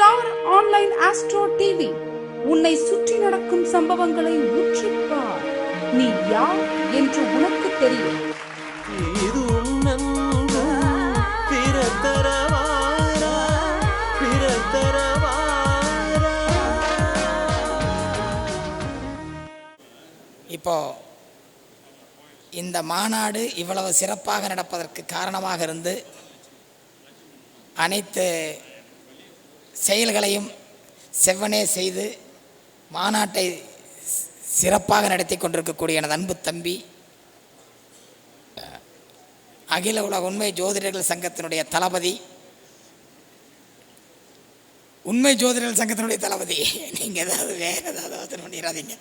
Star online astro TV. உன்னை சுற்றி நடக்கும் சம்பவங்களை உற்றுப்பார் நீ யார் என்று உனக்கு தெரியும். இது பிறத்தரவாரா பிறத்தரவாரா? இப்போ இந்த மாநாடு இவ்வளவு சிறப்பாக நடப்பதற்கு காரணமாக இருந்து அனைத்து செயல்களையும் செவ்வனே செய்து மாநாட்டை சிறப்பாக நடத்தி கொண்டிருக்கக்கூடிய எனது அன்பு தம்பி அகில உலக உண்மை ஜோதிடர்கள் சங்கத்தினுடைய தளபதி உண்மை ஜோதிடர்கள் சங்கத்தினுடைய தளபதி. நீங்கள் ஏதாவது வேறு ஏதாவது பண்ணிடாதீங்க.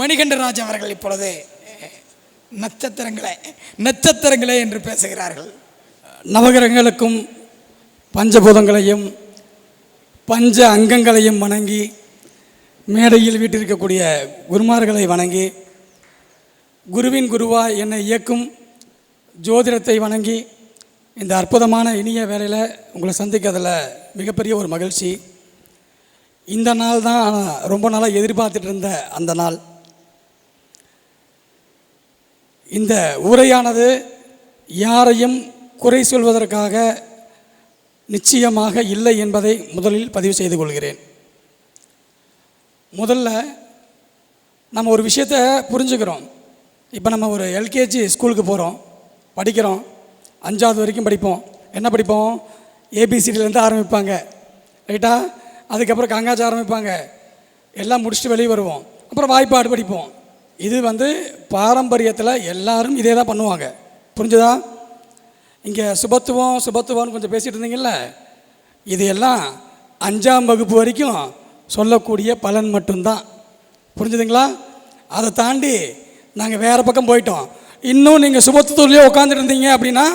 மணிகண்டராஜ் அவர்கள் இப்பொழுது நட்சத்திரங்களே நட்சத்திரங்களே என்று பேசுகிறார்கள். நவகிரகங்களுக்கும் பஞ்சபூதங்களையும் பஞ்ச அங்கங்களையும் வணங்கி மேடையில் வீட்டிருக்கக்கூடிய குருமார்களை வணங்கி குருவின் குருவா என்னை இயக்கும் ஜோதிடத்தை வணங்கி இந்த அற்புதமான இனிய வேலையில் உங்களை சந்திக்கிறதுல மிகப்பெரிய ஒரு மகிழ்ச்சி. இந்த நாள் தான் ஆனால் ரொம்ப நாளாக எதிர்பார்த்துட்டு இருந்த அந்த நாள். இந்த உரையானது யாரையும் குறை சொல்வதற்காக நிச்சயமாக இல்லை என்பதை முதலில் பதிவு செய்து கொள்கிறேன். முதல்ல நம்ம ஒரு விஷயத்தை புரிஞ்சுக்கிறோம். இப்போ நம்ம ஒரு எல்கேஜி ஸ்கூலுக்கு போகிறோம் படிக்கிறோம். அஞ்சாவது வரைக்கும் படிப்போம். என்ன படிப்போம்? ஏபிசிடிலேருந்து ஆரம்பிப்பாங்க. ரைட்டா? அதுக்கப்புறம் கங்காச்சி ஆரம்பிப்பாங்க. எல்லாம் முடிச்சுட்டு வெளியே வருவோம். அப்புறம் வாய்ப்பாடு படிப்போம். இது வந்து பாரம்பரியத்தில் எல்லாரும் இதே தான் பண்ணுவாங்க. புரிஞ்சுதா? இங்கே சுபத்துவம் சுபத்துவம்னு கொஞ்சம் பேசிகிட்டு இருந்தீங்கல்ல? இது எல்லாம் அஞ்சாம் வகுப்பு வரைக்கும் சொல்லக்கூடிய பலன் மட்டும்தான். புரிஞ்சுதுங்களா? அதை தாண்டி நாங்கள் வேறு பக்கம் போயிட்டோம். இன்னும் நீங்கள் சுபத்துவத்துலேயே உட்காந்துட்டு இருந்தீங்க அப்படின்னா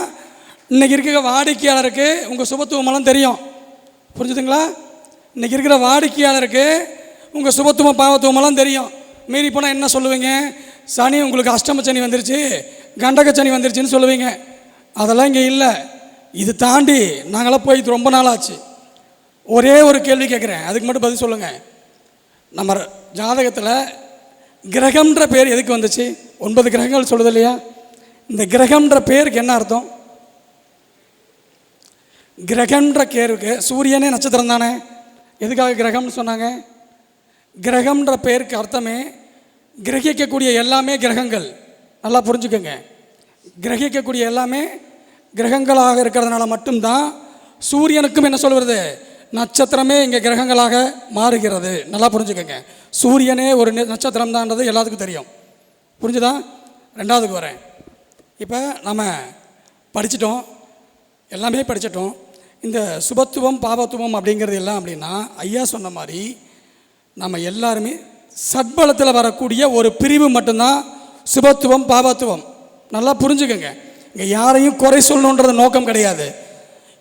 இன்றைக்கி இருக்கிற வாடிக்கையாளருக்கு உங்கள் சுபத்துவமெல்லாம் தெரியும். புரிஞ்சுதுங்களா? இன்றைக்கி இருக்கிற வாடிக்கையாளருக்கு உங்கள் சுபத்துவம் பாவத்துவமெல்லாம் தெரியும். மீறி போனால் என்ன சொல்லுவீங்க? சனி உங்களுக்கு அஷ்டம சனி வந்துருச்சு கண்டக சனி வந்துருச்சுன்னு சொல்லுவீங்க. அதெல்லாம் இங்கே இல்லை. இது தாண்டி நாங்களாம் போய் ரொம்ப நாள் ஆச்சு ஒரே ஒரு கேள்வி கேட்குறேன் அதுக்கு மட்டும் பதில் சொல்லுங்கள் நம்ம ஜாதகத்தில் கிரகம்ன்ற பேர் எதுக்கு வந்துச்சு? ஒன்பது கிரகங்கள் சொல்லுது இல்லையா? இந்த கிரகம்ன்ற பேருக்கு என்ன அர்த்தம்? கிரகம்ன்ற பேருக்கு சூரியனே நட்சத்திரம் தானே? எதுக்காக கிரகம்னு சொன்னாங்க? கிரகம்ன்ற பேருக்கு அர்த்தமே கிரகிக்கக்கூடிய எல்லாமே கிரகங்கள். நல்லா புரிஞ்சுக்கோங்க. கிரகிக்கக்கூடிய எல்லாமே கிரகங்களாக இருக்கிறதுனால மட்டும்தான் சூரியனுக்கும் என்ன சொல்வது நட்சத்திரமே இங்கே கிரகங்களாக மாறுகிறது. நல்லா புரிஞ்சுக்கோங்க. சூரியனே ஒரு நட்சத்திரம் தான்ன்றது எல்லாத்துக்கும் தெரியும். புரிஞ்சுதா? ரெண்டாவதுக்கு வரேன். இப்போ நம்ம படிச்சிட்டோம். எல்லாமே படிச்சிட்டோம். இந்த சுபத்துவம் பாபத்துவம் அப்படிங்கிறது எல்லாம் அப்படின்னா ஐயா சொன்ன மாதிரி நம்ம எல்லாருமே சட்பலத்தில் வரக்கூடிய ஒரு பிரிவு மட்டும்தான் சுபத்துவம் பாபத்துவம். நல்லா புரிஞ்சுக்கங்க. இங்கே யாரையும் குறை சொல்லணுன்றது நோக்கம் கிடையாது.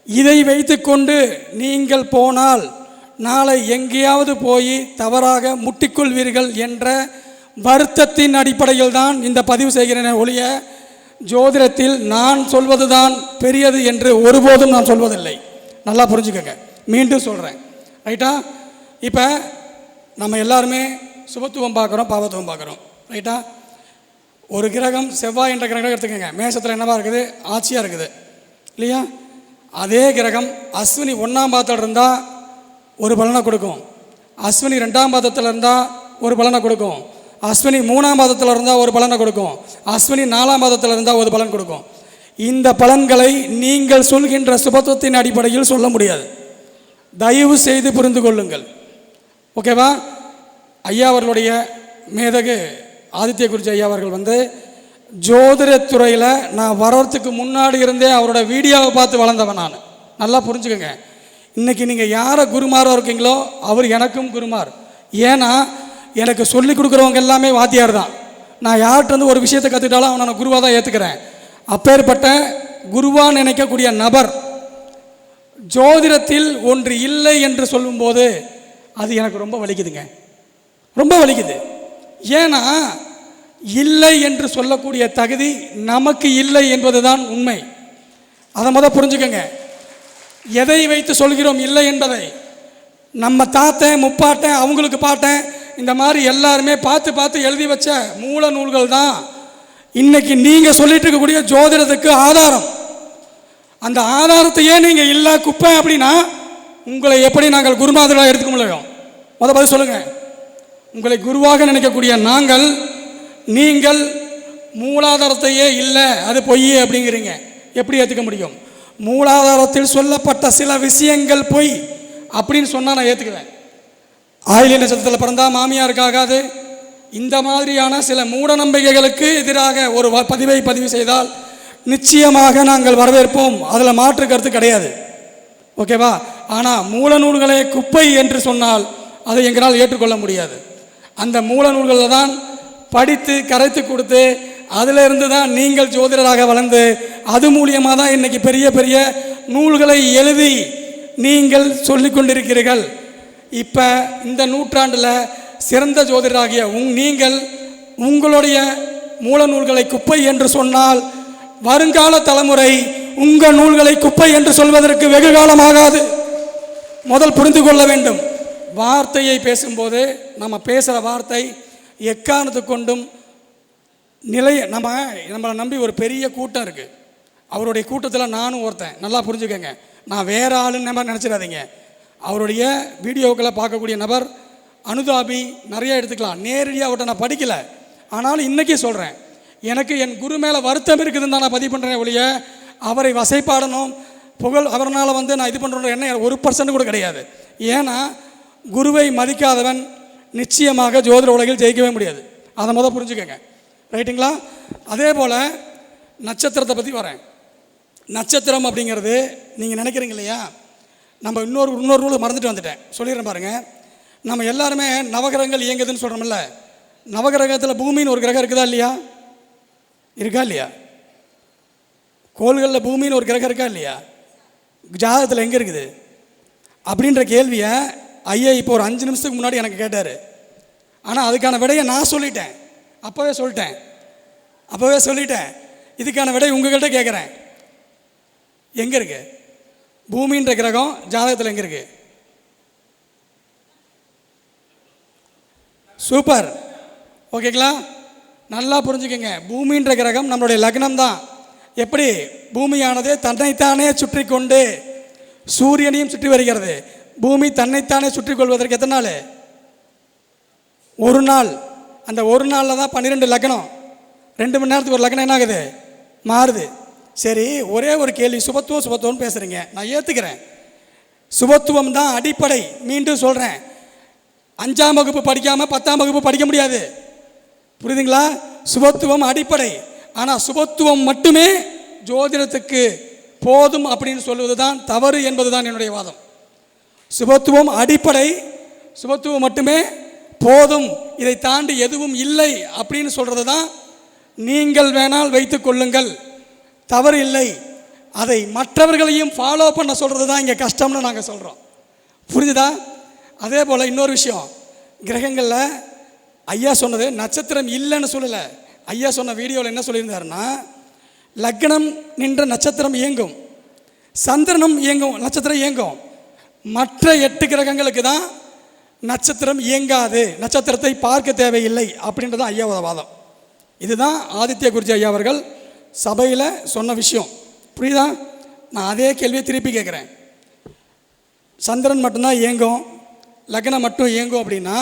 இதை வைத்துக்கொண்டு நீங்கள் போனால் நாளை எங்கேயாவது போய் தவறாக முட்டிக்கொள்வீர்கள் என்ற வருத்தத்தின் அடிப்படையில் தான் இந்த பதிவு செய்கிறேன் ஒழிய ஜோதிடத்தில் நான் சொல்வதுதான் பெரியது என்று ஒருபோதும் நான் சொல்வதில்லை. நல்லா புரிஞ்சுக்கோங்க. மீண்டும் சொல்கிறேன் ரைட்டா இப்போ நம்ம எல்லாருமே சுபத்துவம் பார்க்குறோம் பாவத்துவம் பார்க்குறோம். ரைட்டா ஒரு கிரகம் செவ்வாய் என்ற கிரகம் எடுத்துக்கோங்க. மேஷத்தில் என்னவாக இருக்குது? ஆட்சியாக இருக்குது. இல்லையா? அதே கிரகம் அஸ்வினி ஒன்றாம் பாதத்தில் இருந்தால் ஒரு பலனை கொடுக்கும். அஸ்வினி ரெண்டாம் பாதத்தில் இருந்தால் ஒரு பலனை கொடுக்கும். அஸ்வினி மூணாம் பாதத்தில் இருந்தால் ஒரு பலனை கொடுக்கும். அஸ்வினி நாலாம் பாதத்தில் இருந்தால் ஒரு பலன் கொடுக்கும். இந்த பலன்களை நீங்கள் சொல்கின்ற சுபத்துவத்தின் அடிப்படையில் சொல்ல முடியாது. தயவு செய்து புரிந்து கொள்ளுங்கள். ஓகேவா? ஐயா அவர்களுடைய மேதகு ஆதித்ய குருஜி ஐயா அவர்கள் வந்து ஜோதிடத்துறையில் நான் வர்றதுக்கு முன்னாடி இருந்தே அவரோட வீடியோவை பார்த்து வளர்ந்தவன் நான். நல்லா புரிஞ்சுக்கோங்க. இன்றைக்கி நீங்கள் யாரை குருமாராக இருக்கீங்களோ அவர் எனக்கும் குருமார். ஏன்னா எனக்கு சொல்லி கொடுக்குறவங்க எல்லாமே வாத்தியார் தான். நான் யார்கிட்ட ஒரு விஷயத்தை கற்றுக்கிட்டாலும் அவனை நான் குருவாக தான் ஏற்றுக்கிறேன் அப்பேற்பட்ட குருவாக நினைக்கக்கூடிய நபர் ஜோதிடத்தில் ஒன்று இல்லை என்று சொல்லும்போது அது எனக்கு ரொம்ப வலிக்குதுங்க. ரொம்ப வலிக்குது. ஏன்னா இல்லை என்று சொல்லக்கூடிய தகுதி நமக்கு இல்லை என்பது தான் உண்மை. அதை முத புரிஞ்சுக்கோங்க. எதை வைத்து சொல்கிறோம் இல்லை என்பதை? நம்ம தாத்தன் முப்பாட்டன் அவங்களுக்கு பாட்டேன் இந்த மாதிரி எல்லாருமே பார்த்து பார்த்து எழுதி வச்ச மூல நூல்கள் தான். இன்னைக்கு நீங்கள் சொல்லிட்டு இருக்கக்கூடிய ஜோதிடத்துக்கு ஆதாரம். அந்த ஆதாரத்தையே நீங்கள் இல்லை குப்பை அப்படின்னா உங்களை எப்படி நாங்கள் குருநாதராக எடுத்துக்க முடியும்? முத பதில் சொல்லுங்கள் உங்களை குருவாக நினைக்கக்கூடிய நாங்கள் நீங்கள் மூலாதாரத்தையே இல்லை அது பொய் அப்படிங்கிறீங்க. எப்படி ஏற்றுக்க முடியும்? மூலாதாரத்தில் சொல்லப்பட்ட சில விஷயங்கள் பொய் அப்படின்னு சொன்னால் நான் ஏற்றுக்குவேன் ஆயிலிய நட்சத்திரத்தில் பிறந்தால் மாமியாருக்கு ஆகாது இந்த மாதிரியான சில மூட நம்பிக்கைகளுக்கு எதிராக ஒரு வ- பதிவை பதிவு செய்தால் நிச்சயமாக நாங்கள் வரவேற்போம். அதில் மாற்று கருத்து கிடையாது. ஓகேவா? ஆனால் மூல நூல்களே குப்பை என்று சொன்னால் அதை எங்களால் ஏற்றுக்கொள்ள முடியாது. அந்த மூல நூல்களில் தான் படித்து கரைத்து கொடுத்து அதில் இருந்து தான் நீங்கள் ஜோதிடராக வளர்ந்து அது மூலியமாக தான் இன்னைக்கு பெரிய பெரிய நூல்களை எழுதி நீங்கள் சொல்லி கொண்டிருக்கிறீர்கள். இப்போ இந்த நூற்றாண்டில் சிறந்த ஜோதிடராகிய உங் நீங்கள் உங்களுடைய மூல நூல்களை குப்பை என்று சொன்னால் வருங்கால தலைமுறை உங்கள் நூல்களை குப்பை என்று சொல்வதற்கு வெகு காலமாகாது. முதல் புரிந்து கொள்ள வேண்டும். வார்த்தையை பேசும்போது நம்ம பேசுகிற வார்த்தை எக்காரணத்து கொண்டும் நிலைய நம்ம நம்மளை நம்பி ஒரு பெரிய கூட்டம் இருக்குது அவருடைய கூட்டத்தில் நானும் ஒருத்தன். நல்லா புரிஞ்சுக்கங்க. நான் வேறு ஆளுன்னு நம்ம நினச்சிடாதீங்க. அவருடைய வீடியோக்களை பார்க்கக்கூடிய நபர் அனுதாபி நிறைய எடுத்துக்கலாம். நேரடியாக அவர்கிட்ட நான் படிக்கல. ஆனாலும் இன்றைக்கி சொல்கிறேன் எனக்கு என் குரு மேலே வருத்தம் இருக்குதுன்னு தான் நான் பதிவு பண்ணுறேன் ஒழிய அவரை வசைப்பாடணும். புகழ் அவர்னால் வந்து நான் இது பண்ணுற எண்ணம் ஒரு பர்சன்ட் கூட கிடையாது. ஏன்னா குருவை மதிக்காதவன் நிச்சயமாக ஜோதிட உலகில் ஜெயிக்கவே முடியாது. அதை முதல் புரிஞ்சுக்கங்க. ரைட்டுங்களா? அதே போல் நட்சத்திரத்தை பற்றி வரேன். நட்சத்திரம் அப்படிங்கிறது நீங்கள் நினைக்கிறீங்க இல்லையா? நம்ம இன்னொரு இன்னொரு ரூல் மறந்துட்டு வந்துட்டேன். சொல்லிடுறேன் பாருங்கள் நம்ம எல்லாருமே நவகிரகங்கள் இயங்குதுன்னு சொல்கிறோம்ல நவகிரகத்தில் பூமின்னு ஒரு கிரகம் இருக்குதா இல்லையா? இருக்கா இல்லையா? கோள்களில் பூமின்னு ஒரு கிரகம் இருக்கா இல்லையா? ஜாதகத்தில் எங்கே இருக்குது? அப்படின்ற கேள்வியை ஐயா இப்போ ஒரு அஞ்சு நிமிஷத்துக்கு முன்னாடி எனக்கு கேட்டார். ஆனால் அதுக்கான விடையை நான் சொல்லிட்டேன். அப்போவே சொல்லிட்டேன். அப்போவே சொல்லிட்டேன். இதுக்கான விடை உங்கள்கிட்ட கேட்குறேன் எங்கே இருக்கு? பூமின்ற கிரகம் ஜாதகத்தில் எங்கே இருக்கு? சூப்பர். ஓகேங்களா? நல்லா புரிஞ்சுக்கோங்க. பூமின்ற கிரகம் நம்மளுடைய லக்னம் தான் எப்படி? பூமியானது தன்னைத்தானே சுற்றி கொண்டு சூரியனையும் சுற்றி வருகிறது. பூமி தன்னைத்தானே சுற்றி கொள்வதற்கு எத்தனை நாள்? ஒரு நாள். அந்த ஒரு நாளில் தான் பன்னிரெண்டு லக்னம். ரெண்டு மணி நேரத்துக்கு ஒரு லக்னம் என்ன ஆகுது மாறுது. சரி ஒரே ஒரு கேள்வி சுபத்துவம் சுபத்துவம்னு பேசுகிறீங்க நான் ஏற்றுக்கிறேன் சுபத்துவம் தான் அடிப்படை. மீண்டும் சொல்கிறேன் அஞ்சாம் வகுப்பு படிக்காமல் பத்தாம் வகுப்பு படிக்க முடியாது. புரியுதுங்களா? சுபத்துவம் அடிப்படை. ஆனால் சுபத்துவம் மட்டுமே ஜோதிடத்துக்கு போதும் அப்படின்னு சொல்வது தான் தவறு என்பது தான் என்னுடைய வாதம். சுபத்துவம் அடிப்படை சுபத்துவம் மட்டுமே போதும். இதை தாண்டி எதுவும் இல்லை அப்படின்னு சொல்கிறது தான் நீங்கள் வேணால் வைத்து கொள்ளுங்கள். தவறு இல்லை. அதை மற்றவர்களையும் ஃபாலோ பண்ண சொல்கிறது தான் இங்கே கஷ்டம்னு நாங்கள் சொல்கிறோம் புரிஞ்சுதா? அதே போல் இன்னொரு விஷயம். கிரகங்களில் ஐயா சொன்னது நட்சத்திரம் இல்லைன்னு சொல்லலை. ஐயா சொன்ன வீடியோவில் என்ன சொல்லியிருந்தாருன்னா லக்னம் நின்ற நட்சத்திரம் இயங்கும். சந்திரனும் இயங்கும் நட்சத்திரம் இயங்கும். மற்ற எட்டு கிரகங்களுக்கு தான் நட்சத்திரம் இயங்காது. நட்சத்திரத்தை பார்க்க தேவையில்லை அப்படின்றது தான் ஐயாவோட வாதம். இதுதான் ஆதித்ய குருஜி ஐயா அவர்கள் சபையில் சொன்ன விஷயம். புரியுதா? நான் அதே கேள்வியை திருப்பி கேட்குறேன். சந்திரன் மட்டும்தான் இயங்கும் லக்னம் மட்டும் இயங்கும் அப்படின்னா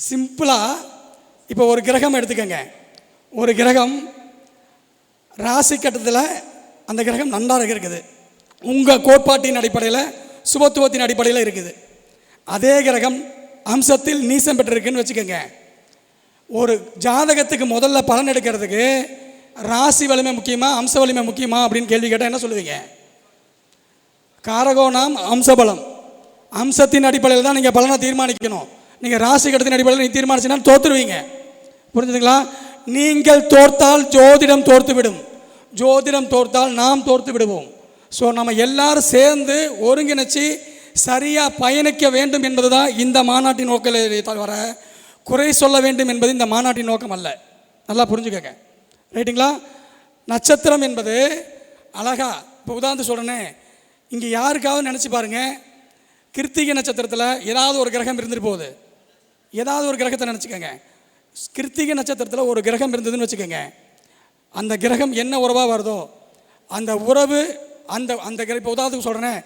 சிம்பிளாக இப்போ ஒரு கிரகம் எடுத்துக்கோங்க. ஒரு கிரகம் ராசி கட்டத்தில் அந்த கிரகம் நன்றாக இருக்குது. உங்கள் கோட்பாட்டின் அடிப்படையில் சுபத்துவத்தின் அடிப்படையில் இருக்குது. அதே கிரகம் அம்சத்தில் நீசம் பெற்றிருக்குன்னு வச்சுக்கோங்க. ஒரு ஜாதகத்துக்கு முதல்ல பலன் எடுக்கிறதுக்கு ராசி வலிமை முக்கியமா அம்ச வலிமை முக்கியமா அப்படின்னு கேள்வி கேட்டால் என்ன சொல்லுவீங்க? காரகோணம் அம்சபலம் அம்சத்தின் அடிப்படையில் தான் நீங்கள் பலனை தீர்மானிக்கணும். நீங்கள் ராசி கடத்தின் அடிப்படையில் நீங்கள் தீர்மானிச்சுன்னா தோற்றுருவீங்க புரிஞ்சுதுங்களா? நீங்கள் தோர்த்தால் ஜோதிடம் தோர்த்து விடும் ஜோதிடம் தோர்த்தால் நாம் தோர்த்து விடுவோம் ஸோ நம்ம எல்லாரும் சேர்ந்து ஒருங்கிணைச்சு சரியாக பயணிக்க வேண்டும் என்பது தான் இந்த மாநாட்டின் நோக்கில் தவிர குறை சொல்ல வேண்டும் என்பது இந்த மாநாட்டின் நோக்கம் அல்ல. நல்லா புரிஞ்சுக்கங்க. ரைட்டுங்களா நட்சத்திரம் என்பது அழகா இப்போ உதாரணத்து சொல்கிறேனே இங்கே யாருக்காவது நினச்சி பாருங்க கிருத்திகை நட்சத்திரத்தில் ஏதாவது ஒரு கிரகம் இருந்துட்டு போகுது. ஏதாவது ஒரு கிரகத்தை நினச்சிக்கோங்க. கிருத்திகை நட்சத்திரத்தில் ஒரு கிரகம் இருந்ததுன்னு வச்சுக்கோங்க. அந்த கிரகம் என்ன உறவாக வருதோ அந்த உறவு அந்த அந்த கிர இப்போ உதாரணத்துக்கு சொல்கிறேன்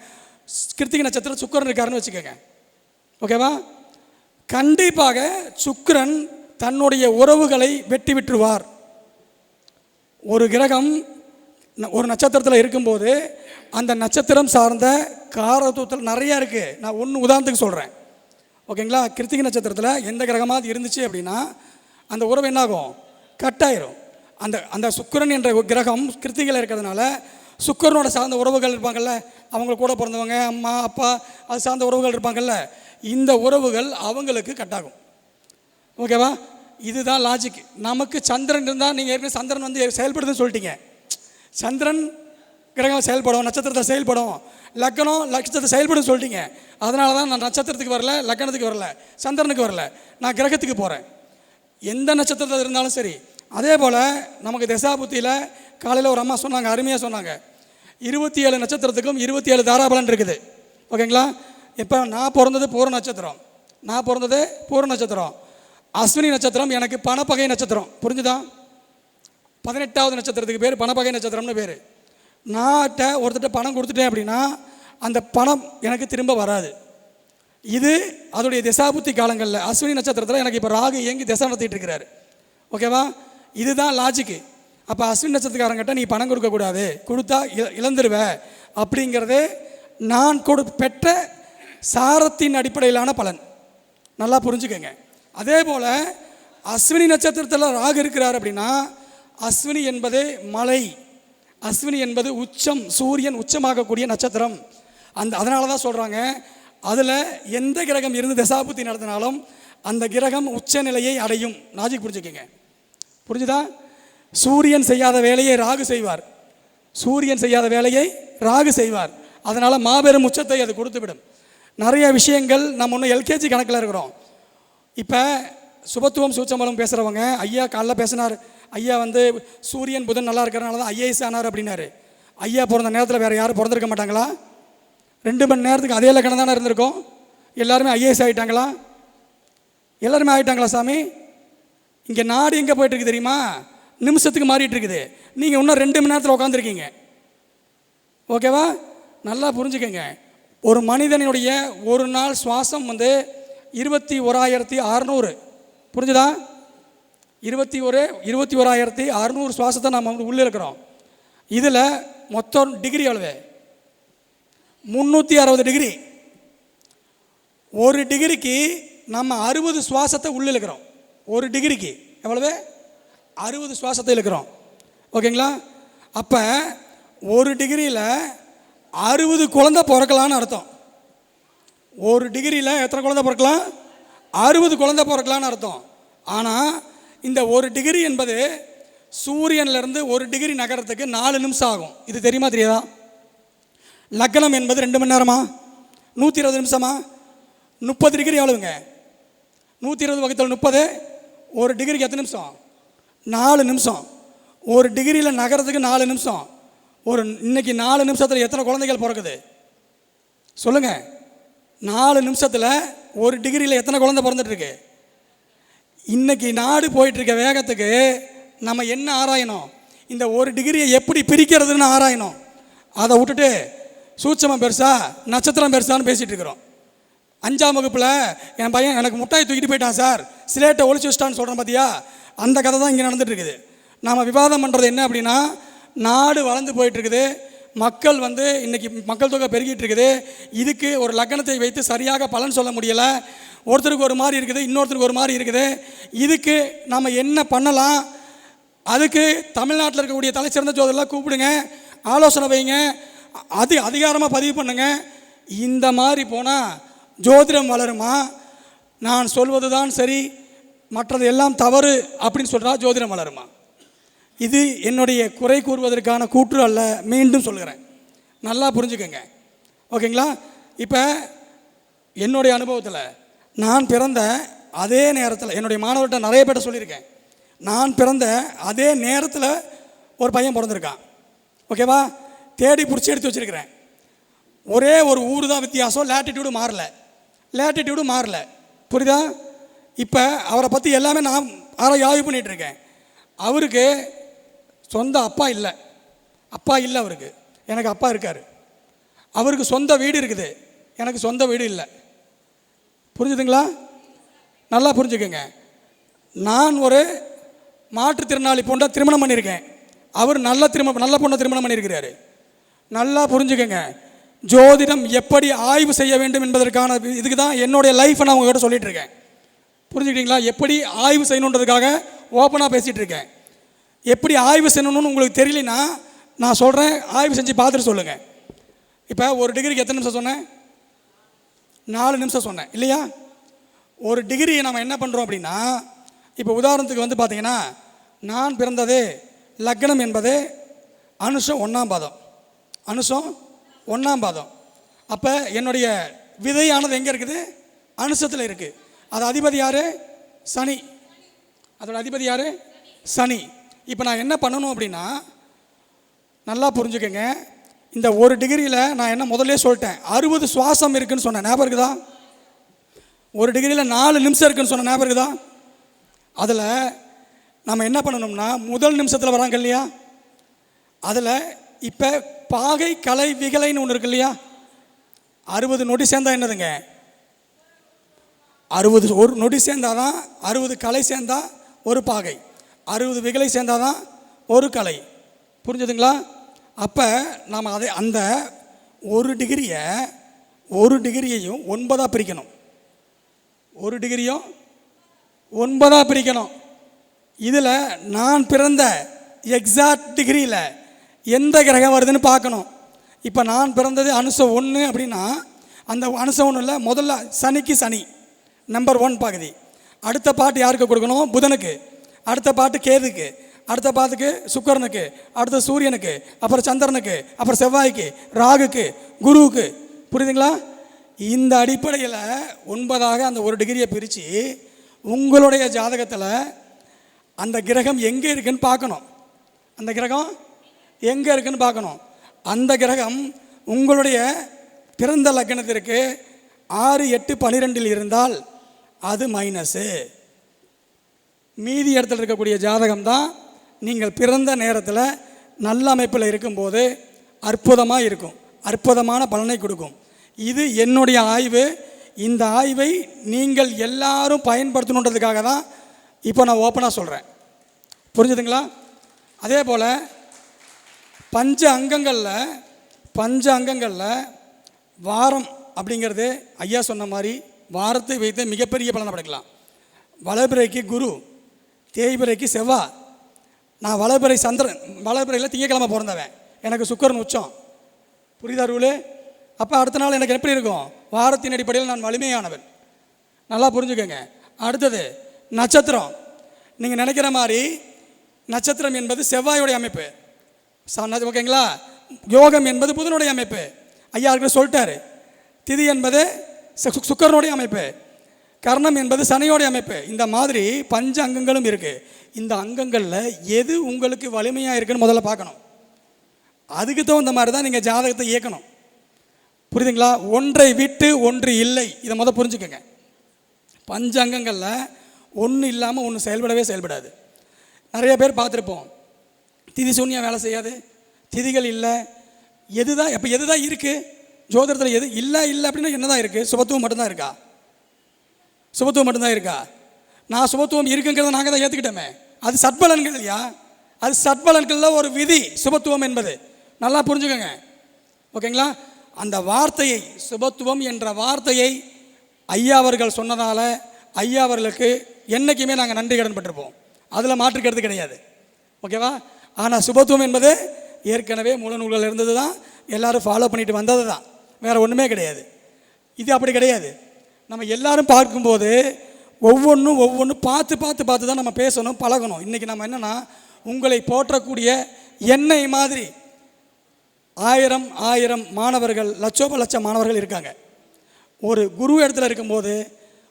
கிருத்திகை நட்சத்திரம் சுக்கரன் இருக்காருன்னு வச்சுக்கோங்க. ஓகேவா? கண்டிப்பாக சுக்கரன் தன்னுடைய உறவுகளை வெட்டி விட்டுருவார். ஒரு கிரகம் ந- ஒரு நட்சத்திரத்தில் இருக்கும்போது அந்த நட்சத்திரம் சார்ந்த காரத்துவத்தில் நிறையா இருக்குது நான் ஒன்று உதாரணத்துக்கு சொல்கிறேன் ஓகேங்களா? கிருத்திகை நட்சத்திரத்தில் எந்த கிரகமாவது இருந்துச்சு அப்படின்னா அந்த உறவு என்னாகும்? கட் ஆயிரும் அந்த அந்த சுக்கரன் என்ற ஒரு கிரகம் கிருத்திகையில் இருக்கிறதுனால சுக்கரனோட சார்ந்த உறவுகள் இருப்பாங்கல்ல அவங்க கூட பிறந்தவங்க அம்மா அப்பா அது சார்ந்த உறவுகள் இருப்பாங்கல்ல இந்த உறவுகள் அவங்களுக்கு கட் ஆகும். ஓகேவா இதுதான் லாஜிக் நமக்கு சந்திரன் இருந்தால் நீங்கள் ஏற்கனவே சந்திரன் வந்து செயல்படுதுன்னு சொல்லிட்டீங்க. சந்திரன் கிரகம் செயல்படும் நட்சத்திரத்தை செயல்படும். லக்னம் நட்சத்திரத்தை செயல்படும் சொல்லிட்டீங்க. அதனால தான் நான் நட்சத்திரத்துக்கு வரல லக்னத்துக்கு வரல சந்திரனுக்கு வரல. நான் கிரகத்துக்கு போகிறேன் எந்த நட்சத்திரத்தில் இருந்தாலும் சரி. அதே போல் நமக்கு தசாபுத்தியில் காலையில் ஒரு அம்மா சொன்னாங்க அருமையாக சொன்னாங்க. இருபத்தி ஏழு நட்சத்திரத்துக்கும் இருபத்தி ஏழு தாராபலன் இருக்குது. ஓகேங்களா? இப்போ நான் பிறந்தது பூர நட்சத்திரம். நான் பிறந்தது பூர நட்சத்திரம். அஸ்வினி நட்சத்திரம் எனக்கு பணப்பகை நட்சத்திரம். புரிஞ்சுதா? பதினெட்டாவது நட்சத்திரத்துக்கு பேர் பணப்பகை நட்சத்திரம்னு பேர். நான்கிட்ட ஒருத்தர்கிட்ட பணம் கொடுத்துட்டேன் அப்படின்னா அந்த பணம் எனக்கு திரும்ப வராது. இது அதோடைய திசாபுத்தி காலங்களில் அஸ்வினி நட்சத்திரத்தில் எனக்கு இப்போ ராகு இயங்கி திசை நடத்திட்டு இருக்கிறாரு. ஓகேவா? இதுதான் லாஜிக்கு அப்போ அஸ்வினி நட்சத்திரக்காரங்கிட்ட நீ பணம் கொடுக்கக்கூடாது கொடுத்தா இழந்துருவ. அப்படிங்கிறது நான் கொடு பெற்ற சாரத்தின் அடிப்படையிலான பலன். நல்லா புரிஞ்சுக்கோங்க. அதே போல் அஸ்வினி நட்சத்திரத்தில் ராகு இருக்கிறார் அப்படின்னா அஸ்வினி என்பது மலை. அஸ்வினி என்பது உச்சம் சூரியன் உச்சமாகக்கூடிய நட்சத்திரம். அந்த அதனால தான் சொல்கிறாங்க அதில் எந்த கிரகம் இருந்து தசாபுத்தி நடத்தினாலும் அந்த கிரகம் உச்ச நிலையை அடையும். லாஜிக் புரிஞ்சுக்கோங்க. புரிஞ்சுதா? சூரியன் செய்யாத வேலையை ராகு செய்வார். சூரியன் செய்யாத வேலையை ராகு செய்வார். அதனால் மாபெரும் உச்சத்தை அது கொடுத்துவிடும். நிறைய விஷயங்கள் நம்ம ஒன்றும் எல்கேஜி கணக்கில் இருக்கிறோம். இப்போ சுபத்துவம் சூச்சம்பலம் பேசுகிறவங்க ஐயா காலைல பேசினார். ஐயா வந்து சூரியன் புதன் நல்லா இருக்கிறனால தான் ஐஏஎஸ் ஆனார் அப்படின்னாரு. ஐயா பிறந்த நேரத்தில் வேறு யாரும் பிறந்திருக்க மாட்டாங்களா? ரெண்டு மணி நேரத்துக்கு அதே லக்கணம் தானே இருந்திருக்கோம். எல்லாருமே ஐஏஎஸ் ஆகிட்டாங்களா எல்லாருமே ஆகிட்டாங்களா சாமி? இங்கே நாடு எங்கே போயிட்டுருக்கு தெரியுமா? நிமிஷத்துக்கு மாறிட்டு இருக்குது. நீங்கள் இன்னும் ரெண்டு மணி நேரத்தில் உட்காந்துருக்கீங்க ஓகேவா? நல்லா புரிஞ்சுக்கங்க. ஒரு மனிதனுடைய ஒரு நாள் சுவாசம் வந்து இருபத்தி ஓராயிரத்தி அறநூறு. புரிஞ்சுதா? இருபத்தி ஒரு இருபத்தி ஓராயிரத்தி அறநூறு சுவாசத்தை நம்ம வந்து உள்ளே இருக்கிறோம். இதில் மொத்தம் டிகிரி எவ்வளவு? முந்நூற்றி அறுபது டிகிரி ஒரு டிகிரிக்கு நம்ம அறுபது சுவாசத்தை உள்ளே இருக்கிறோம். ஒரு டிகிரிக்கு எவ்வளவு? அறுபது சுவாசத்தை இழுக்கிறோம். ஓகேங்களா? அப்போ ஒரு டிகிரியில் அறுபது குழந்தை பிறக்கலான்னு அர்த்தம். ஒரு டிகிரியில் எத்தனை குழந்தை பிறக்கலாம்? அறுபது குழந்தை பிறக்கலான்னு அர்த்தம். ஆனால் இந்த ஒரு டிகிரி என்பது சூரியன்லேருந்து ஒரு டிகிரி நகரத்துக்கு நாலு நிமிஷம் ஆகும். இது தெரியுமா தெரியாதா? லக்னம் என்பது ரெண்டு மணி நேரமா? நூற்றி இருபது நிமிஷமா? முப்பது டிகிரி எவ்வளவுங்க? நூற்றி இருபது வகுத்தல் முப்பது ஒரு டிகிரிக்கு எத்தனை நிமிஷம்? நாலு நிமிஷம். ஒரு டிகிரியில் நகரத்துக்கு நாலு நிமிஷம். ஒரு இன்னைக்கு நாலு நிமிஷத்தில் எத்தனை குழந்தைகள் பிறக்குது? சொல்லுங்கள் நாலு நிமிஷத்தில் ஒரு டிகிரியில் எத்தனை குழந்தை பிறந்துட்டுருக்கு? இன்றைக்கி இன்னைக்கு நாடு போயிட்டுருக்க வேகத்துக்கு நம்ம என்ன ஆராயணும்? இந்த ஒரு டிகிரியை எப்படி பிரிக்கிறதுன்னு ஆராயணும். அதை விட்டுட்டு சூட்சமம் பெருசா நட்சத்திரம் பெருசான்னு பேசிகிட்டு இருக்கிறோம் அஞ்சாம் வகுப்பில் என் பையன் எனக்கு முட்டாய் தூக்கிட்டு போயிட்டான் சார். சிலேட்டை ஒழிச்சு வச்சிட்டான்னு சொல்கிறேன் பார்த்தியா அந்த கதை தான் இங்கே நடந்துகிட்ருக்குது இருக்குது நாம் விவாதம் பண்ணுறது என்ன அப்படின்னா நாடு வளர்ந்து போயிட்டு இருக்குது மக்கள் வந்து இன்றைக்கி மக்கள் தொகை பெருகிட்டு இருக்குது இதுக்கு ஒரு லக்கணத்தை வைத்து சரியாக பலன் சொல்ல முடியலை. ஒருத்தருக்கு ஒரு மாதிரி இருக்குது இன்னொருத்தருக்கு ஒரு மாதிரி இருக்குது. இதுக்கு நம்ம என்ன பண்ணலாம்? அதுக்கு தமிழ்நாட்டில் இருக்கக்கூடிய தலைச்சிறந்த ஜோதிடர்லாம் கூப்பிடுங்க. ஆலோசனை வைங்க. அது அதிகாரமாக பதிவு பண்ணுங்க. இந்த மாதிரி போனால் ஜோதிடம் வளருமா? நான் சொல்வது தான் சரி. மற்றது எல்லாம் தவறு அப்படின்னு சொல்கிறா ஜோதிடம் வளருமா? இது என்னுடைய குறை கூறுவதற்கான கூற்று அல்ல மீண்டும் சொல்கிறேன் நல்லா புரிஞ்சுக்கோங்க. ஓகேங்களா? இப்போ என்னுடைய அனுபவத்தில் நான் பிறந்த அதே நேரத்தில் என்னுடைய மாணவர்கிட்ட நிறைய பேர்ட்ட சொல்லியிருக்கேன். நான் பிறந்த அதே நேரத்தில் ஒரு பையன் பிறந்திருக்கான். ஓகேவா? தேடி பிடிச்சி எடுத்து வச்சிருக்கிறேன். ஒரே ஒரு ஊர் தான் வித்தியாசம் லேட்டிடியூடு மாறல. லேட்டிடியூடு மாறல. புரியுதா? இப்போ அவரை பற்றி எல்லாமே நான் ஆராய் ஆய்வு பண்ணிகிட்ருக்கேன் அவருக்கு சொந்த அப்பா இல்லை. அப்பா இல்லை அவருக்கு. எனக்கு அப்பா இருக்கார். அவருக்கு சொந்த வீடு இருக்குது. எனக்கு சொந்த வீடு இல்லை. புரிஞ்சுதுங்களா? நல்லா புரிஞ்சுக்கோங்க. நான் ஒரு மாற்றுத்திறனாளி பொண்ணை திருமணம் பண்ணியிருக்கேன். அவர் நல்ல திருமணம் நல்ல பொண்ணை திருமணம் பண்ணியிருக்கிறாரு. நல்லா புரிஞ்சுக்கோங்க. ஜோதிடம் எப்படி ஆய்வு செய்ய வேண்டும் என்பதற்கான இதுக்கு தான் என்னுடைய லைஃப்பை நான் உங்ககிட்ட சொல்லிகிட்ருக்கேன் இருக்கேன். புரிஞ்சுக்கிட்டீங்களா? எப்படி ஆய்வு செய்யணுன்றதுக்காக ஓப்பனாக பேசிகிட்டு இருக்கேன் எப்படி ஆய்வு செய்யணும்னு உங்களுக்கு தெரியலனா நான் சொல்கிறேன் ஆய்வு செஞ்சு பார்த்துட்டு சொல்லுங்கள் இப்போ ஒரு டிகிரிக்கு எத்தனை நிமிஷம் சொன்னேன்? நாலு நிமிஷம் சொன்னேன் இல்லையா? ஒரு டிகிரியை நம்ம என்ன பண்ணுறோம் அப்படின்னா இப்போ உதாரணத்துக்கு வந்து பார்த்தீங்கன்னா நான் பிறந்தது லக்னம் என்பது அனுஷம் ஒன்றாம் பாதம். அனுஷம் ஒன்றாம் பாதம். அப்போ என்னுடைய விதையானது எங்கே இருக்குது? அனுஷத்தில் இருக்குது அது அதிபதி யார்? சனி. அதோட அதிபதி யார்? சனி. இப்போ நான் என்ன பண்ணணும் அப்படின்னா நல்லா புரிஞ்சுக்கோங்க. இந்த ஒரு டிகிரியில் நான் என்ன முதல்ல சொல்லிட்டேன். அறுபது சுவாசம் இருக்குதுன்னு சொன்னேன் ஞாபகம் இருக்குதா? ஒரு டிகிரியில் நாலு நிமிஷம் இருக்குன்னு சொன்ன ஞாபகம் இருக்குதா? அதில் நம்ம என்ன பண்ணணும்னா முதல் நிமிஷத்தில் வராங்க இல்லையா? அதில் இப்போ பாகை கலை விகலைன்னு ஒன்று இருக்கு இல்லையா? அறுபது நொடி சேர்ந்தா என்னதுங்க? அறுபது ஒரு நொடி சேர்ந்தாதான் அறுபது கலை சேர்ந்தா ஒரு பாகை. அறுபது விகலை சேர்ந்தாதான் ஒரு கலை. புரிஞ்சுதுங்களா? அப்போ நாம் அதை அந்த ஒரு டிகிரியை ஒரு டிகிரியையும் ஒன்பதாக பிரிக்கணும். ஒரு டிகிரியும் ஒன்பதாக பிரிக்கணும். இதில் நான் பிறந்த எக்ஸாக்ட் டிகிரியில் எந்த கிரகம் வருதுன்னு பார்க்கணும். இப்போ நான் பிறந்தது அனுசம் ஒன்று அப்படின்னா அந்த அனுசம் ஒன்றில் முதல்ல சனிக்கு சனி. நம்பர் ஒன் பகுதி. அடுத்த பாட்டு யாருக்கு கொடுக்கணும்? புதனுக்கு. அடுத்த பாட்டு கேதுக்கு. அடுத்த பாட்டுக்கு சுக்கரனுக்கு. அடுத்த சூரியனுக்கு. அப்புறம் சந்திரனுக்கு. அப்புறம் செவ்வாய்க்கு. ராகுக்கு. குருவுக்கு. புரியுதுங்களா? இந்த அடிப்படையில் ஒன்பதாக அந்த ஒரு டிகிரியை பிரித்து உங்களுடைய ஜாதகத்தில் அந்த கிரகம் எங்கே இருக்குன்னு பார்க்கணும். அந்த கிரகம் எங்கே இருக்குன்னு பார்க்கணும். அந்த கிரகம் உங்களுடைய பிறந்த லக்னத்திற்கு ஆறு எட்டு பன்னிரெண்டில் இருந்தால் அது மைனஸு மீதி இடத்துல இருக்கக்கூடிய ஜாதகம் தான் நீங்கள் பிறந்த நேரத்தில் நல்ல அமைப்பில் இருக்கும்போது அற்புதமாக இருக்கும். அற்புதமான பலனை கொடுக்கும். இது என்னுடைய ஆய்வு. இந்த ஆய்வை நீங்கள் எல்லாரும் பயன்படுத்தணுன்றதுக்காக தான் இப்போ நான் ஓப்பனாக சொல்கிறேன் புரிஞ்சுதுங்களா? அதே போல் பஞ்ச அங்கங்களில் பஞ்ச அங்கங்களில் வாரம் அப்படிங்கிறது ஐயா சொன்ன மாதிரி வாரத்தை வைத்து மிகப்பெரிய பலனை படைக்கலாம். வளபிறைக்கு குரு தேய்பிறைக்கு செவ்வாய் நான் வளபிறை சந்திரன் வளபிறையில் திங்கக்கிழமை பிறந்தவன். எனக்கு சுக்கரன் உச்சம். புரியுதா ரூலு? அப்போ அடுத்த நாள் எனக்கு எப்படி இருக்கும்? வாரத்தின் அடிப்படையில் நான் வலிமையானவன். நல்லா புரிஞ்சுக்கோங்க. அடுத்தது நட்சத்திரம். நீங்கள் நினைக்கிற மாதிரி நட்சத்திரம் என்பது செவ்வாயுடைய அமைப்பு. ஓகேங்களா? யோகம் என்பது புதனுடைய அமைப்பு. ஐயா இருக்கிற சொல்லிட்டாரு. திதி என்பது சுக்கரனுடைய அமைப்பு. கர்ணம் என்பது சனியோடைய அமைப்பு. இந்த மாதிரி பஞ்ச அங்கங்களும் இருக்குது இந்த அங்கங்களில் எது உங்களுக்கு வலிமையாக இருக்குன்னு முதல்ல பார்க்கணும். அதுக்கு தகுந்த மாதிரி தான் நீங்கள் ஜாதகத்தை இயக்கணும். புரியுதுங்களா? ஒன்றை விட்டு ஒன்று இல்லை. இதை முத புரிஞ்சுக்கோங்க. பஞ்சங்கங்களில் ஒன்று இல்லாமல் ஒன்று செயல்படவே செயல்படாது. நிறைய பேர் பார்த்துருப்போம். திதி சூன்யம் வேலை செய்யாது. திதிகள் இல்லை. எது எதுதான் இப்போ எதுதான் இருக்குது ஜோதிடத்தில் எது இல்லை இல்லை அப்படின்னா என்னதான் இருக்குது சுபத்துவம் மட்டும்தான் இருக்கா? சுபத்துவம் மட்டும்தான் இருக்கா? நான் சுபத்துவம் இருக்குங்கிறத நாங்கள் தான் ஏற்றுக்கிட்டோமே அது சட்பலன்கள் இல்லையா? அது சட்பலன்களில் ஒரு விதி சுபத்துவம் என்பது. நல்லா புரிஞ்சுக்கோங்க. ஓகேங்களா? அந்த வார்த்தையை சுபத்துவம் என்ற வார்த்தையை ஐயா அவர்கள் சொன்னதால் ஐயா அவர்களுக்கு என்றைக்குமே நாங்கள் நன்றி கடன் பட்டிருப்போம். அதில் மாற்றுக்கிறது கிடையாது. ஓகேவா? ஆனால் சுபத்துவம் என்பது ஏற்கனவே மூல நூல்கள் இருந்தது தான் எல்லோரும் ஃபாலோ பண்ணிட்டு வந்தது தான் வேறு ஒன்றுமே கிடையாது. இது அப்படி கிடையாது. நம்ம எல்லாரும் பார்க்கும்போது ஒவ்வொன்றும் ஒவ்வொன்றும் பார்த்து பார்த்து பார்த்து தான் நம்ம பேசணும் பழகணும். இன்றைக்கி நம்ம என்னென்னா உங்களை போற்றக்கூடிய எண்ணெய் மாதிரி ஆயிரம் ஆயிரம் மாணவர்கள் லட்சோப லட்சம் மாணவர்கள் இருக்காங்க. ஒரு குரு இடத்துல இருக்கும்போது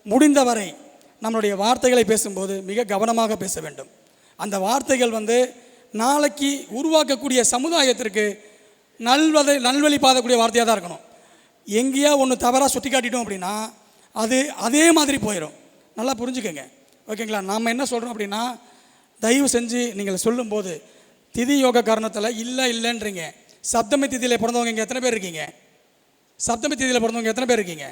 முடிந்தவரை நம்மளுடைய வார்த்தைகளை பேசும்போது மிக கவனமாக பேச வேண்டும். அந்த வார்த்தைகள் வந்து நாளைக்கு உருவாக்கக்கூடிய சமுதாயத்திற்கு நல்வதை நல்வழி பாதக்கூடிய வார்த்தையாக தான் இருக்கணும். எங்கேயா ஒன்று தவறாக சுட்டி காட்டிட்டோம் அப்படின்னா அது அதே மாதிரி போயிடும் நல்லா புரிஞ்சுக்கோங்க. ஓகேங்களா? நாம் என்ன சொல்கிறோம் அப்படின்னா தயவு செஞ்சு நீங்கள் சொல்லும்போது திதி யோக காரணத்தில் இல்லை இல்லைன்றீங்க. சப்தமி திதியில் பிறந்தவங்க இங்கே எத்தனை பேர் இருக்கீங்க? சப்தமி திதியில் பிறந்தவங்க எத்தனை பேர் இருக்கீங்க?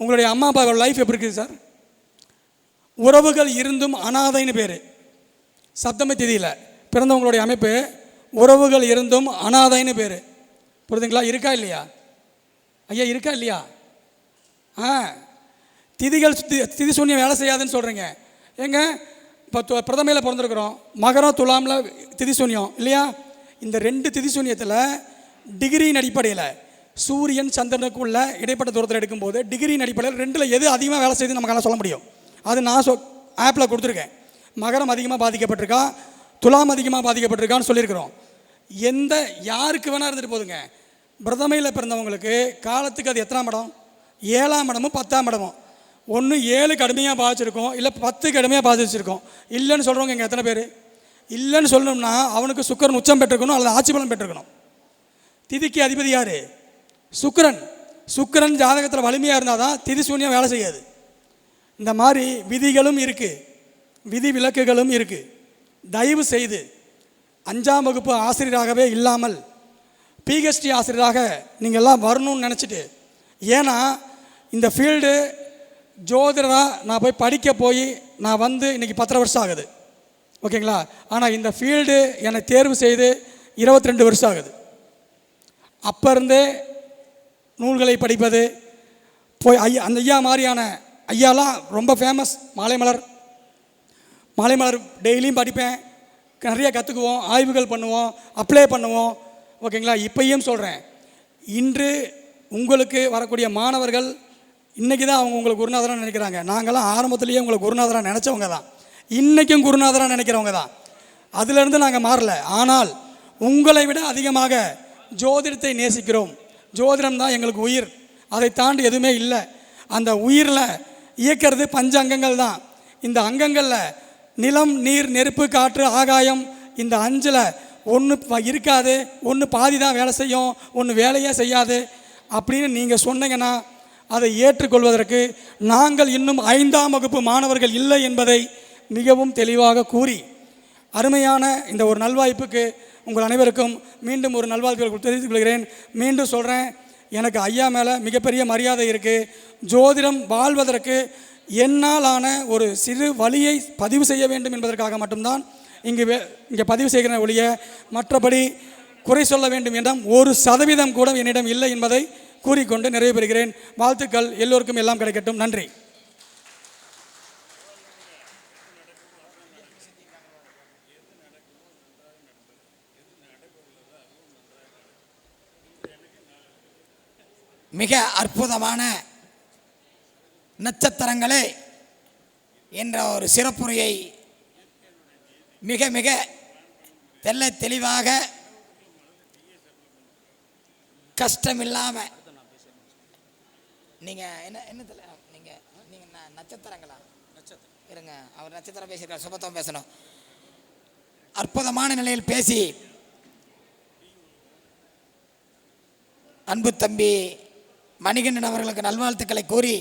உங்களுடைய அம்மா அப்பாவோட லைஃப் எப்படி இருக்குது சார் உறவுகள் இருந்தும் அனாதைன்னு பேர். சப்தமி திதியில் பிறந்தவங்களுடைய அமைப்பு உறவுகள் இருந்தும் அனாதைன்னு பேர். புரிதுங்களா? இருக்கா இல்லையா? ஐயா இருக்கா இல்லையா? ஆ. திதிகள் தி- திதி சூன்யம் வேலை செய்யாதுன்னு சொல்கிறீங்க ஏங்க இப்போ பிரதமையில் பிறந்திருக்கிறோம். மகரம் துலாமில் திதி சூன்யம் இல்லையா? இந்த ரெண்டு திதி சூன்யத்தில் டிகிரியின் அடிப்படையில் சூரியன் சந்திரனுக்குள்ள இடைப்பட்ட தூரத்தில் எடுக்கும்போது டிகிரியின் அடிப்படையில் ரெண்டில் எது அதிகமாக வேலை செய்யுதுன்னு நமக்கெல்லாம் சொல்ல முடியும். அது நான் சொ ஆப்பில் கொடுத்துருக்கேன். மகரம் அதிகமாக பாதிக்கப்பட்டிருக்கா? துலாம் அதிகமாக பாதிக்கப்பட்டிருக்கான்னு சொல்லியிருக்கிறோம். எந்த யாருக்கு வேணால் இருந்துட்டு போதுங்க. பிரதமையில் பிறந்தவங்களுக்கு காலத்துக்கு அது எத்தனாம் இடம்? ஏழாம் இடமும் பத்தாம் இடமும். ஒன்று ஏழு கடுமையாக பாதிச்சிருக்கோம். இல்லை பத்து கடுமையாக பாதிச்சிருக்கோம். இல்லைன்னு சொல்கிறவங்க இங்கே எத்தனை பேர்? இல்லைன்னு சொல்லணும்னா அவனுக்கு சுக்கரன் உச்சம் பெற்றிருக்கணும் அல்லது ஆட்சி பலம் பெற்றிருக்கணும். திதிக்கு அதிபதி யார்? சுக்கிரன். சுக்கரன் ஜாதகத்தில் வலிமையாக இருந்தால் தான் திதி சூன்யம் வேலை செய்யாது. இந்த மாதிரி விதிகளும் இருக்குது விதி விலக்குகளும் இருக்குது தயவு செய்து அஞ்சாம் வகுப்பு ஆசிரியராகவே இல்லாமல் பிஹெச்டி ஆசிரியராக நீங்கள் எல்லாம் வரணும்னு நினச்சிட்டு ஏன்னா இந்த ஃபீல்டு ஜோதிடராக நான் போய் படிக்க போய் நான் வந்து இன்றைக்கி பத்தரை வருஷம் ஆகுது. ஓகேங்களா? ஆனால் இந்த ஃபீல்டு என்னை தேர்வு செய்து இருபத்தி ரெண்டு வருஷம் ஆகுது. அப்போ இருந்தே நூல்களை படிப்பது போய் ஐயா அந்த ஐயா மாதிரியான ஐயாலாம் ரொம்ப ஃபேமஸ் மாலைமலர் மாலைமலர் டெய்லியும் படிப்பேன். நிறைய கற்றுக்குவோம் ஆய்வுகள் பண்ணுவோம் அப்ளை பண்ணுவோம். ஓகேங்களா இப்பையும் சொல்கிறேன் இன்று உங்களுக்கு வரக்கூடிய மாணவர்கள் இன்றைக்கி தான் அவங்க உங்களுக்கு குருநாதராக நினைக்கிறாங்க. நாங்களாம் ஆரம்பத்திலேயே உங்களை குருநாதராக நினச்சவங்க தான். இன்றைக்கும் குருநாதராக நினைக்கிறவங்க தான். அதிலிருந்து நாங்கள் மாறல. ஆனால் உங்களை விட அதிகமாக ஜோதிடத்தை நேசிக்கிறோம். ஜோதிடம் தான் எங்களுக்கு உயிர். அதை தாண்டி எதுவுமே இல்லை. அந்த உயிரில் இயக்கிறது பஞ்ச அங்கங்கள் தான். இந்த அங்கங்களில் நிலம் நீர் நெருப்பு காற்று ஆகாயம் இந்த அஞ்சில் ஒன்று இருக்காது. ஒன்று பாதி தான் வேலை செய்யும். ஒன்று வேலையே செய்யாது. அப்படின்னு நீங்கள் சொன்னீங்கன்னா அதை ஏற்றுக்கொள்வதற்கு நாங்கள் இன்னும் ஐந்தாம் வகுப்பு மாணவர்கள் இல்லை என்பதை மிகவும் தெளிவாக கூறி அருமையான இந்த ஒரு நல்வாய்ப்புக்கு உங்கள் அனைவருக்கும் மீண்டும் ஒரு நல்வாழ்த்துக்கள் தெரிவித்துக் கொள்கிறேன். மீண்டும் சொல்கிறேன் எனக்கு ஐயா மேலே மிகப்பெரிய மரியாதை இருக்குது ஜோதிடம் வாழ்வதற்கு என்னால் ஆன ஒரு சிறு வழியை பதிவு செய்ய வேண்டும் என்பதற்காக மட்டும்தான் இங்கு இங்கே பதிவு செய்கிற ஒழிய மற்றபடி குறை சொல்ல வேண்டும் என்றும் ஒரு சதவீதம் கூட என்னிடம் இல்லை என்பதை கூறிக்கொண்டு நிறைவு பெறுகிறேன் வாழ்த்துக்கள். எல்லோருக்கும் எல்லாம் கிடைக்கட்டும். நன்றி. மிக அற்புதமான நட்சத்திரங்களே என்ற ஒரு சிறப்புரையை மிக மிக தெல்ல தெளிவாக கஷ்டமில்லாமல் நீங்கள் என்ன என்ன தெரியல நீங்கள் நீங்கள் நட்சத்திரங்களா நட்சத்திரங்களா? இருங்க அவர் நட்சத்திரம் பேசியிருக்கார் சுபத்தம் பேசணும். அற்புதமான நிலையில் பேசி அன்பு தம்பி மணிகண்டன் அவர்களுக்கு நல்வாழ்த்துக்களை கூறி